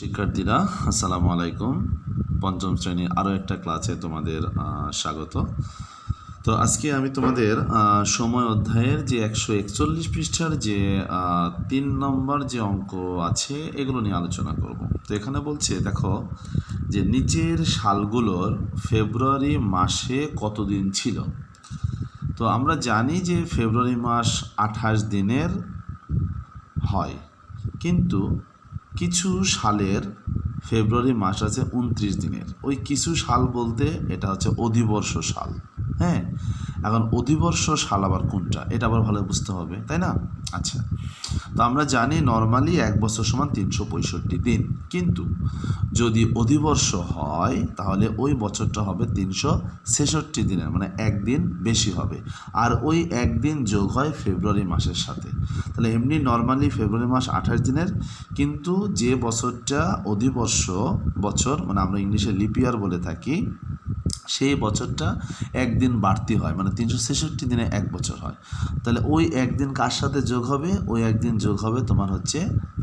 শিক্ষার্থীরা, আসসালামু আলাইকুম। পঞ্চম শ্রেণির আরও একটা ক্লাসে তোমাদের স্বাগত। তো আজকে আমি তোমাদের সময় অধ্যায়ের যে একশো একচল্লিশ পৃষ্ঠার যে তিন নম্বর যে অঙ্ক আছে, এগুলো নিয়ে আলোচনা করব। তো এখানে বলছে, দেখো, যে নিচের সালগুলোর ফেব্রুয়ারি মাসে কতদিন ছিল? তো আমরা জানি যে ফেব্রুয়ারি মাস আঠাশ দিনের হয়। কিন্তু কিছু সালের ফেব্রুয়ারি মাস আছে উনত্রিশ দিনের। ওই কিছু সাল বলতে এটা হচ্ছে অধিবর্ষ সাল। হ্যাঁ এখন অধিবর্ষ সাল আবার কোনটা? এটা আবার ভালো বুঝতে হবে, তাই না? আচ্ছা তো আমরা জানি নর্মালি এক বছর সমান তিনশো পঁয়ষট্টি দিন। কিন্তু যদি অধিবর্ষ হয়, তাহলে ওই বছরটা হবে তিনশো ছেষট্টি দিনের মানে একদিন বেশি হবে। আর ওই একদিন যোগ হয় ফেব্রুয়ারি মাসের সাথে। তাহলে এমনি নর্মালি ফেব্রুয়ারি মাস আঠাশ দিনের, কিন্তু যে বছরটা অধিবর্ষ বছর মানে আমরা ইংলিশে লিপিয়ার বলে থাকি সেই বছরটা একদিন বাড়তি হয় মানে তিনশো ছেষট্টি দিনে এক বছর হয়। তাহলে ওই একদিন কার সাথে যোগ হবে? ওই একদিন যোগ হবে তোমার হচ্ছে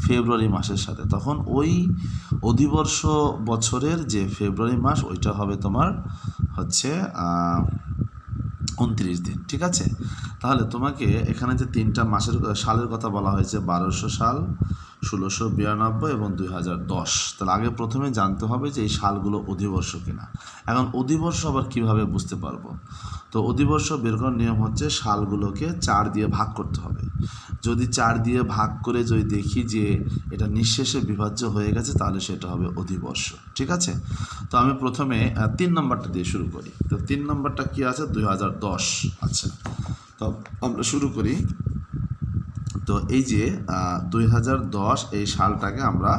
ফেব্রুয়ারি মাসের সাথে। তখন ওই অধিবর্ষ বছরের যে ফেব্রুয়ারি মাস, ওইটা হবে তোমার হচ্ছে উনত্রিশ দিন, ঠিক আছে? তাহলে তোমাকে এখানে যে তিনটা মাসের, সালের কথা বলা হয়েছে, বারোশো সাল ষোলোশো বিরানব্বই এবং দুই হাজার দশ। তাহলে আগে প্রথমে জানতে হবে যে এই সালগুলো অধিবর্ষ কিনা। এখন অধিবর্ষ আবার কীভাবে বুঝতে পারব? তো অধিবর্ষ বের করার নিয়ম হচ্ছে সালগুলোকে চার দিয়ে ভাগ করতে হবে। যদি চার দিয়ে ভাগ করে যদি দেখি যে এটা নিঃশেষে বিভাজ্য হয়ে গেছে, তাহলে সেটা হবে অধিবর্ষ। ঠিক আছে? তো আমি প্রথমে তিন নম্বরটা দিয়ে শুরু করি। তো তিন নম্বরটা কি আছে? দুই হাজার দশ। আচ্ছা। তো আমরা শুরু করি। তো এই যে দুই হাজার দশ এই সালটাকে আমরা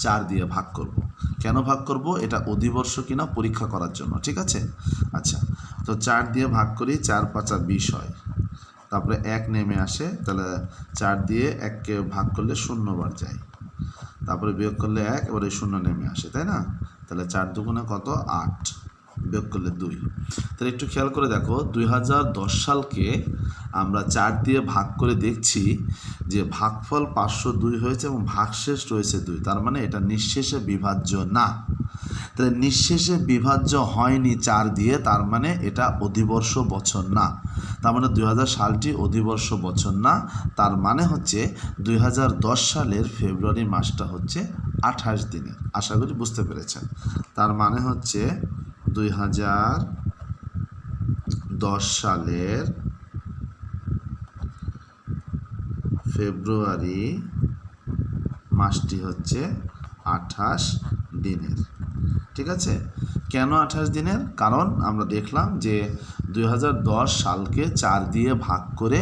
চার দিয়ে ভাগ করব। কেন ভাগ করব? এটা অধিবর্ষ কিনা পরীক্ষা করার জন্য, ঠিক আছে? আচ্ছা তো চার দিয়ে ভাগ করি, চার পাঁচা বিশ হয়। তারপরে এক নেমে আসে, তাহলে চার দিয়ে এককে ভাগ করলে শূন্য বার যায়। তারপরে বিয়োগ করলে এক, এবারে শূন্য নেমে আসে, তাই না? তাহলে চার দুগুণে কত? আট। বিয়োগ করলে দুই। তাহলে একটু খেয়াল করে দেখো, দুই হাজার দশ সালকে আমরা চার দিয়ে ভাগ করে দেখছি যে ভাগফল পাঁচশো দুই হয়েছে এবং ভাগশেষ রয়েছে দুই। তার মানে এটা নিঃশেষে বিভাজ্য না। তাহলে নিঃশেষে বিভাজ্য হয়নি চার দিয়ে, তার মানে এটা অধিবর্ষ বছর না। তার মানে দুই সালটি অধিবর্ষ বছর না। তার মানে হচ্ছে দুই হাজার দশ সালের ফেব্রুয়ারি মাসটা হচ্ছে আঠাশ দিনের আশা করি বুঝতে পেরেছেন। তার মানে হচ্ছে দুই হাজার দশ সালের ফেব্রুয়ারি মাসটি হচ্ছে আঠাশ দিনের। ঠিক আছে? কেন আঠাশ দিনের? কারণ আমরা দেখলাম যে দুই হাজার দশ সালকে চার দিয়ে ভাগ করে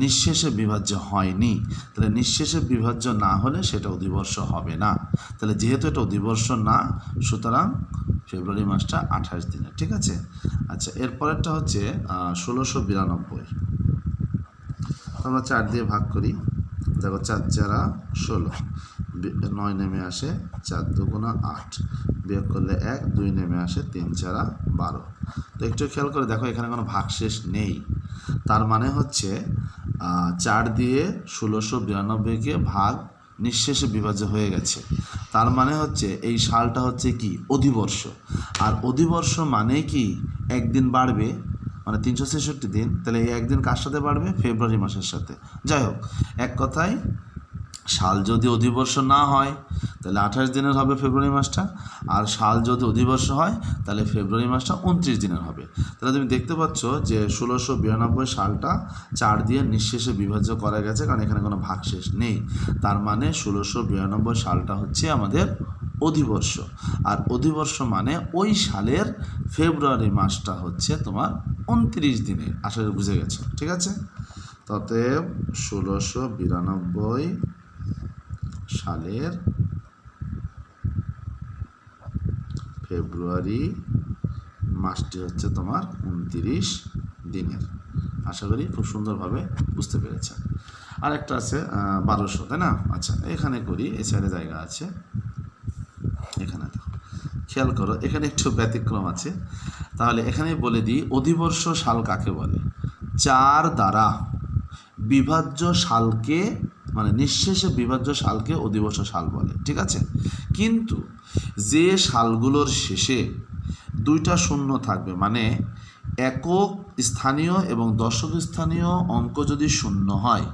নিঃশেষে বিভাজ্য হয়নি। তাহলে নিঃশেষে বিভাজ্য না হলে সেটা অধিবর্ষ হবে না। তাহলে যেহেতু এটা অধিবর্ষ না, সুতরাং ফেব্রুয়ারি মাসটা আঠাশ দিনে, ঠিক আছে? আচ্ছা এরপরেরটা হচ্ছে ষোলোশো বিরানব্বই। আমরা চার দিয়ে ভাগ করি। দেখো, চার চারা ষোলো। নয় নেমে আসে চার দুগুণা আট। বিয়োগ করলে এক, দুই নেমে আসে তিন চারা বারো। তো একটু খেয়াল করে দেখো, এখানে কোনো ভাগশেষ নেই। তার মানে হচ্ছে চার দিয়ে ষোলোশো বিরানব্বইকে ভাগ নিঃশেষে বিভাজ্য হয়ে গেছে। তার মানে হচ্ছে, এই সালটা হচ্ছে কি? অধিবর্ষ। আর অধিবর্ষ মানে কি? একদিন বাড়বে মানে তিনশো ছেষট্টি দিন। তাহলে এই একদিন কার সাথে বাড়বে? ফেব্রুয়ারি মাসের সাথে। যাই হোক, এক কথায় সাল যদি অধিবর্ষ না হয়, তাহলে আঠাশ দিনের হবে ফেব্রুয়ারি মাসটা। আর সাল যদি অধিবর্ষ হয়, তাহলে ফেব্রুয়ারি মাসটা উনত্রিশ দিনের হবে। তাহলে তুমি দেখতে পাচ্ছ যে ষোলোশো বিরানব্বই সালটা চার দিয়ে নিঃশেষে বিভাজ্য করা গেছে, কারণ এখানে কোনো ভাগশেষ নেই। তার মানে ষোলোশো বিরানব্বই সালটা হচ্ছে আমাদের অধিবর্ষ। আর অধিবর্ষ মানে ওই সালের ফেব্রুয়ারি মাসটা হচ্ছে তোমার উনত্রিশ দিনে। আসলে বুঝে গেছো, ঠিক আছে? ততএব ষোলোশো বিরানব্বই সালের ফেব্রুয়ারি মাসটি হচ্ছে তোমার উনতিরিশ দিনের। আশা করি খুব সুন্দরভাবে বুঝতে পেরেছেন। আর একটা আছে বারোশো, তাই না? আচ্ছা এখানে করি সাইডে জায়গা আছে। এখানে খেয়াল করো, এখানে একটু ব্যতিক্রম আছে। তাহলে এখানে বলে দিই, অধিবর্ষ সাল কাকে বলে? চার দ্বারা বিভাজ্য সালকে মানে নিঃশেষে বিভাজ্য সালকে অধিবর্ষ সাল বলে, ঠিক আছে? কিন্তু যে সালগুলোর শেষে দুইটা শূন্য থাকবে মানে একক স্থানীয় এবং দশক স্থানীয় অঙ্ক যদি শূন্য হয়,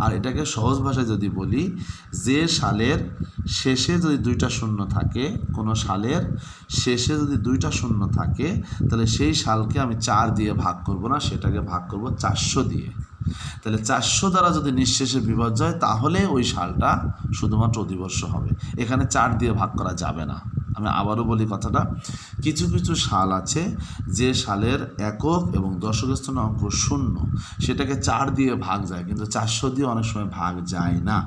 আর এটাকে সহজ ভাষায় যদি বলি, যে সালের শেষে যদি দুইটা শূন্য থাকে, কোনো সালের শেষে যদি দুইটা শূন্য থাকে, তাহলে সেই সালকে আমি চার দিয়ে ভাগ করব না, সেটাকে ভাগ করব চারশো দিয়ে। তাহলে চারশো দ্বারা যদি নিঃশেষে বিভাজ্য হয়, তাহলে ওই সালটা শুধুমাত্র অধিবর্ষ হবে। এখানে চার দিয়ে ভাগ করা যাবে না। আমি আবারও বলি কথাটা। কিছু কিছু সাল আছে যে সালের একক এবং দশক স্থানে অঙ্ক শূন্য। সেটাকে চার দিয়ে ভাগ যায়, কিন্তু চারশো দিয়ে অনেক সময় ভাগ যায় না।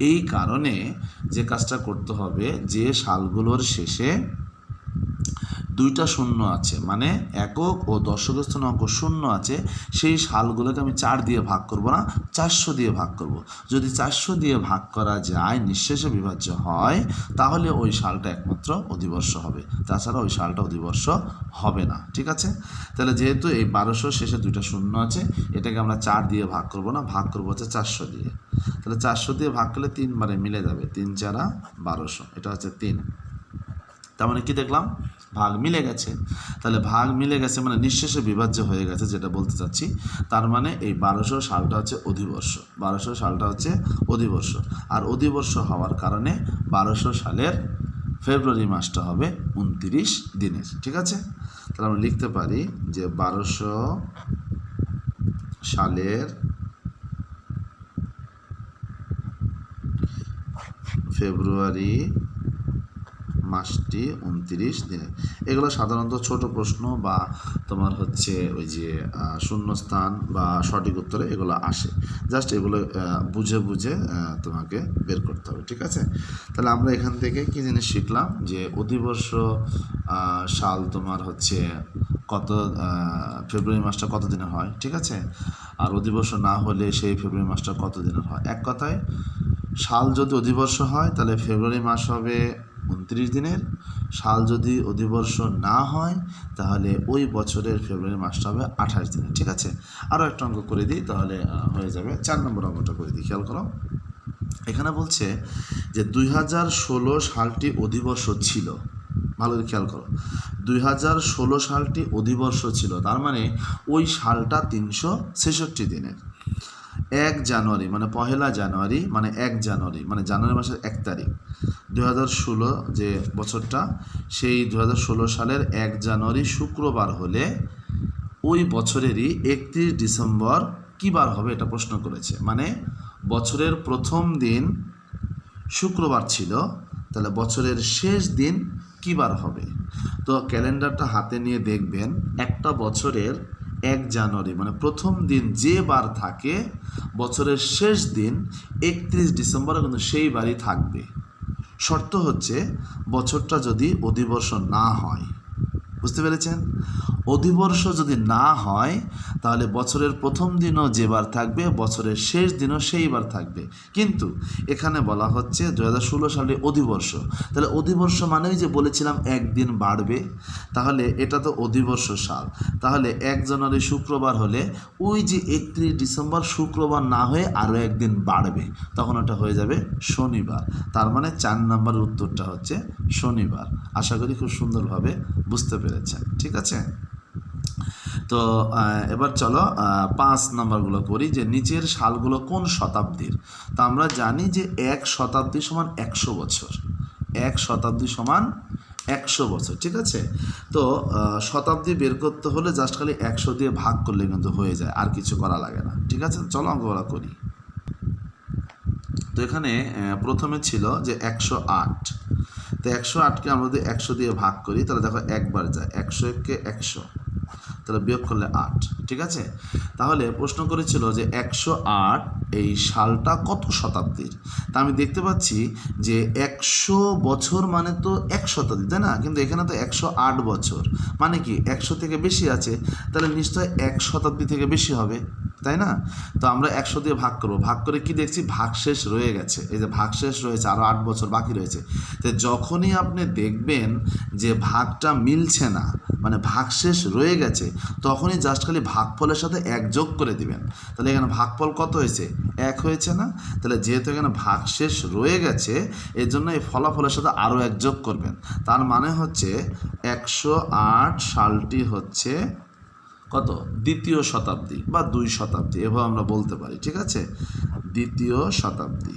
এই কারণে যে কাজটা করতে হবে, যে সালগুলোর শেষে দুইটা শূন্য আছে। মানে একক ও দশক স্থানে অঙ্ক শূন্য আছে, সেই সালগুলোকে আমি চার দিয়ে ভাগ করব না, চারশো দিয়ে ভাগ করব। যদি চারশো দিয়ে ভাগ করা যায়, নিঃশেষে বিভাজ্য হয়, তাহলে ওই সালটা একমাত্র অধিবর্ষ হবে। তাছাড়া ওই সালটা অধিবর্ষ হবে না। ঠিক আছে? তাহলে যেহেতু এই বারোশো শেষে দুইটা শূন্য আছে, এটাকে আমরা চার দিয়ে ভাগ করব না, ভাগ করব হচ্ছে চারশো দিয়ে। তাহলে চারশো দিয়ে ভাগ করলে তিনবারে মিলে যাবে, তিন চারা বারোশো। এটা হচ্ছে তিন। তার মানে কি দেখলাম? ভাগ মিলে গেছে। তাহলে ভাগ মিলে গেছে মানে নিঃশেষে বিভাজ্য হয়ে গেছে যেটা বলতে চাচ্ছি। তার মানে এই বারোশো সালটা হচ্ছে অধিবর্ষ। বারোশো সালটা হচ্ছে অধিবর্ষ। আর অধিবর্ষ হওয়ার কারণে বারোশো সালের ফেব্রুয়ারি মাসটা হবে উনত্রিশ দিনের। ঠিক আছে? তাহলে আমরা লিখতে পারি যে বারোশো সালের ফেব্রুয়ারি মাসটি উনত্রিশ দিনে। এগুলো সাধারণত ছোট প্রশ্ন বা তোমার হচ্ছে ওই যে শূন্যস্থান বা সঠিক উত্তরে এগুলো আসে। জাস্ট এগুলো বুঝে বুঝে তোমাকে বের করতে হবে, ঠিক আছে? তাহলে আমরা এখান থেকে কী জিনিস শিখলাম? যে অধিবর্ষ সাল তোমার হচ্ছে কত ফেব্রুয়ারি মাসটা কত দিনের হয়, ঠিক আছে? আর অধিবর্ষ না হলে সেই ফেব্রুয়ারি মাসটা কত দিনের হয়? এক কথায়, সাল যদি অধিবর্ষ হয়, তাহলে ফেব্রুয়ারি মাস হবে উনত্রিশ দিনের। সাল যদি অধিবর্ষ না হয়, তাহলে ওই বছরের ফেব্রুয়ারি মাসটা হবে আঠাশ দিনের ঠিক আছে? আরও একটা অঙ্ক করে দিই, তাহলে হয়ে যাবে। চার নম্বর অঙ্কটা করে দিই, খেয়াল করো। এখানে বলছে যে দুই হাজার ষোলো সালটি অধিবর্ষ ছিল। ভালো করে খেয়াল করো। দুই হাজার ষোলো সালটি অধিবর্ষ ছিল, তার মানে ওই সালটা তিনশো ছেষট্টি দিনের। এক জানুয়ারি মানে পহেলা জানুয়ারি মানে এক জানুয়ারি মানে জানুয়ারি মাসের এক তারিখ। দু হাজার ষোলো যে বছরটা, সেই দু হাজার ষোলো সালের এক জানুয়ারি শুক্রবার হলে ওই বছরেরই একত্রিশ ডিসেম্বর কী বার হবে এটা প্রশ্ন করেছে। মানে বছরের প্রথম দিন শুক্রবার ছিল, তাহলে বছরের শেষ দিন কী বার হবে? তো ক্যালেন্ডারটা হাতে নিয়ে দেখবেন, একটা বছরের এক জানুয়ারি মানে প্রথম দিন যে বার থাকে, বছরের শেষ দিন, একত্রিশ ডিসেম্বরে কিন্তু সেই বারই থাকবে। শর্ত হচ্ছে, বছরটা যদি অধিবর্ষ না হয়। বুঝতে পেরেছেন? অধিবর্ষ যদি না হয়, তাহলে বছরের প্রথম দিনও যেবার থাকবে, বছরের শেষ দিনও সেইবার থাকবে। কিন্তু এখানে বলা হচ্ছে দু হাজার ষোলো সালে অধিবর্ষ। তাহলে অধিবর্ষ মানেই যে বলেছিলাম একদিন বাড়বে, তাহলে এটা তো অধিবর্ষ সাল। তাহলে এক জানুয়ারি শুক্রবার হলে ওই যে একত্রিশ ডিসেম্বর শুক্রবার না হয়ে আরও একদিন বাড়বে, তখন ওটা হয়ে যাবে শনিবার। তার মানে চার নম্বরের উত্তরটা হচ্ছে শনিবার। আশা করি খুব সুন্দরভাবে বুঝতে পেরেছেন। ঠিক আছে? তো এবার চলো পাঁচ নাম্বারগুলো করি যে নিচের সালগুলো কোন শতাব্দীর? তা আমরা জানি যে এক শতাব্দী সমান একশো বছর। এক শতাব্দী সমান একশো বছর, ঠিক আছে? তো শতাব্দী বের করতে হলে জাস্ট খালি একশো দিয়ে ভাগ করলে কিন্তু হয়ে যায়, আর কিছু করা লাগে না, ঠিক আছে? চলো অঙ্কগুলো করি। তো এখানে প্রথমে ছিল যে একশো আট। তো একশো আটকে আমরা যদি একশো দিয়ে ভাগ করি, তাহলে দেখো একবার যায়, একশো এককে একশো। তাহলে বিয়োগ করলে আট ঠিক আছে? তাহলে প্রশ্ন করেছিল যে একশো আট এই সালটা কত শতাব্দীর? তা আমি দেখতে পাচ্ছি যে একশো বছর মানে তো এক শতাব্দী, তাই না? কিন্তু এখানে তো একশো আট বছর। মানে কি, একশো থেকে বেশি আছে, তাহলে নিশ্চয় এক শতাব্দী থেকে বেশি হবে, তাই না? তো আমরা একশো দিয়ে ভাগ করব। ভাগ করে কি দেখছি? ভাগশেষ রয়ে গেছে। এই যে ভাগশেষ রয়েছে আরও আট বছর বাকি রয়েছে। তো যখনই আপনি দেখবেন যে ভাগটা মিলছে না মানে ভাগশেষ রয়ে গেছে, তখনই জাস্ট খালি ভাগফলের সাথে এক যোগ করে দিবেন। তাহলে এখানে ভাগফল কত হয়েছে? এক হয়েছে না? তাহলে যেহেতু এখানে ভাগশেষ রয়ে গেছে এর জন্য এই ফলাফলের সাথে আরও এক যোগ করবেন। তার মানে হচ্ছে একশো আট সালটি হচ্ছে কত? দ্বিতীয় শতাব্দী বা দুই শতাব্দী, এভাবে আমরা বলতে পারি, ঠিক আছে? দ্বিতীয় শতাব্দী।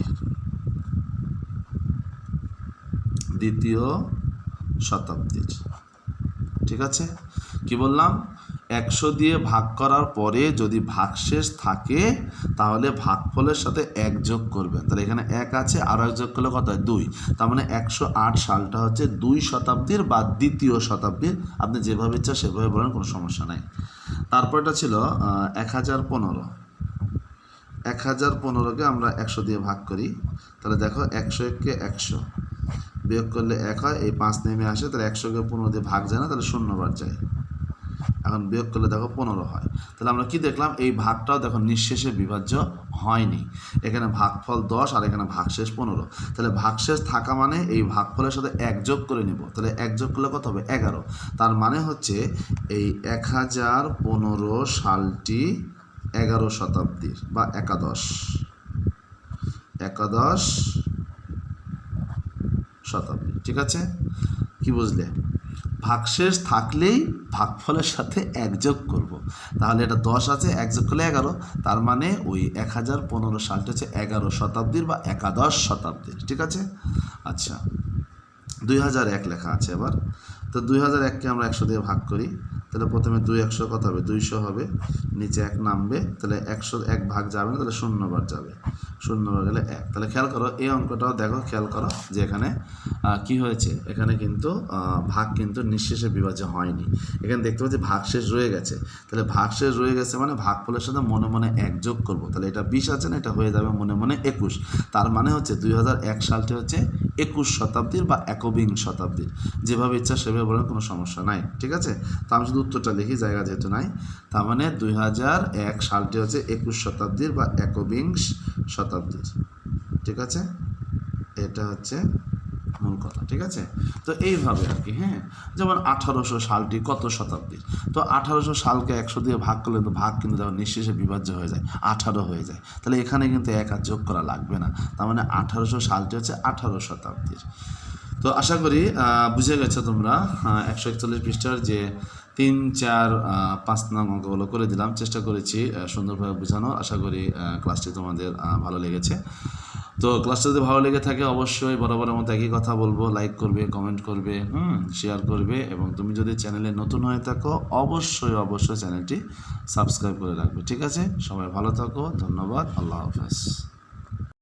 দ্বিতীয় শতাব্দীর ঠিক আছে? কি বললাম? একশো দিয়ে ভাগ করার পরে যদি ভাগশেষ থাকে, তাহলে ভাগফলের সাথে এক যোগ করবেন। তাহলে এখানে এক আছে আর এক যোগ করলে কত হয়? দুই। তার মানে একশো আট সালটা হচ্ছে দুই শতাব্দীর বা দ্বিতীয় শতাব্দীর। আপনি যেভাবে ইচ্ছা সেভাবে বলেন, কোনো সমস্যা নাই। তারপরটা ছিল এক হাজার পনেরো। এক হাজার পনেরোকে আমরা একশো দিয়ে ভাগ করি। তাহলে দেখো, একশো এককে একশো। বিয়োগ করলে এক হয়, এই পাঁচ নেমে আসে, তাহলে একশোকে পনেরো দিয়ে ভাগ যায় না, তাহলে শূন্যবার যায়। এখন বিয়োগ করলে দেখো পনেরো হয়। তাহলে আমরা কি দেখলাম? এই ভাগটাও দেখো নিঃশেষে বিভাজ্য হয়নি। এখানে ভাগফল দশ আর এখানে ভাগশেষ পনেরো। তাহলে ভাগশেষ থাকা মানে এই ভাগফলের সাথে এক যোগ করে নিব। তাহলে এক যোগ করলে কত হবে? এগারো। তার মানে হচ্ছে এই এক হাজার পনেরো সালটি এগারো শতাব্দীর বা একাদশ। একাদশ শতাব্দী। ঠিক আছে? কি বুঝলে? ভাগশেষ থাকলেই ভাগফলের সাথে একযোগ করব। তাহলে এটা দশ আছে একযোগ করলে এগারো। তার মানে ওই এক হাজার পনেরো সালটা হচ্ছে এগারো শতাব্দীর বা একাদশ শতাব্দীর, ঠিক আছে? আচ্ছা দুই হাজার এক লেখা আছে এবার। তো দুই হাজার এককে আমরা একশো দিয়ে ভাগ করি, তাহলে প্রথমে দুই একশো কত হবে? দুইশো হবে, নিচে এক নামবে, তাহলে একশো এক ভাগ যাবে না, তাহলে শূন্যবার যাবে। শূন্যবার গেলে এক। তাহলে খেয়াল করো, এই অঙ্কটাও দেখো, খেয়াল করো যে এখানে কি হয়েছে? এখানে কিন্তু ভাগ কিন্তু নিঃশেষে বিভাজ্য হয়নি। এখানে দেখতে পাচ্ছি ভাগশেষ রয়ে গেছে। তাহলে ভাগশেষ রয়ে গেছে মানে ভাগ ভাগফলের সাথে মনে মনে এক যোগ করব। তাহলে এটা বিশ আছে না, এটা হয়ে যাবে মনে মনে একুশ। তার মানে হচ্ছে দুই হাজার এক সালটি হচ্ছে একুশ শতাব্দীর বা একবিংশ শতাব্দীর। যেভাবে ইচ্ছা সেভাবে বলেন কোনো সমস্যা নাই, ঠিক আছে? তা আমি শুধু উত্তরটা লিখি, জায়গা যেহেতু নাই। তার মানে দুই হাজার এক সালটি হচ্ছে একুশ শতাব্দীর বা একবিংশ শতাব্দীর, ঠিক আছে? এটা হচ্ছে মূল কথা, ঠিক আছে? তো এইভাবে আর কি হ্যাঁ? যেমন আঠারোশো সালটি কত শতাব্দীর? তো আঠারোশো সালকে একশো দিয়ে ভাগ করলে তো ভাগ কিন্তু দেখো নিঃশেষে বিভাজ্য হয়ে যায়, আঠারো হয়ে যায়। তাহলে এখানে কিন্তু এক আর যোগ করা লাগবে না। তার মানে আঠারোশো সালটি হচ্ছে আঠারো শতাব্দীর। তো আশা করি বুঝে গেছো তোমরা একশো একচল্লিশ পৃষ্ঠার যে তিন, চার পাঁচ নাম অঙ্কগুলো করে দিলাম, চেষ্টা করেছি সুন্দরভাবে বোঝানো আশা করি ক্লাসটি তোমাদের ভালো লেগেছে। তো ক্লাসটা যদি ভালো লেগে থাকে, অবশ্যই বরাবরের মতো একই কথা বলব লাইক করবে কমেন্ট করবে, হুম শেয়ার করবে এবং তুমি যদি চ্যানেলে নতুন হয়ে থাকো, অবশ্যই অবশ্যই চ্যানেলটি সাবস্ক্রাইব করে রাখবে, ঠিক আছে? সবাই ভালো থাকো, ধন্যবাদ, আল্লাহ হাফেজ।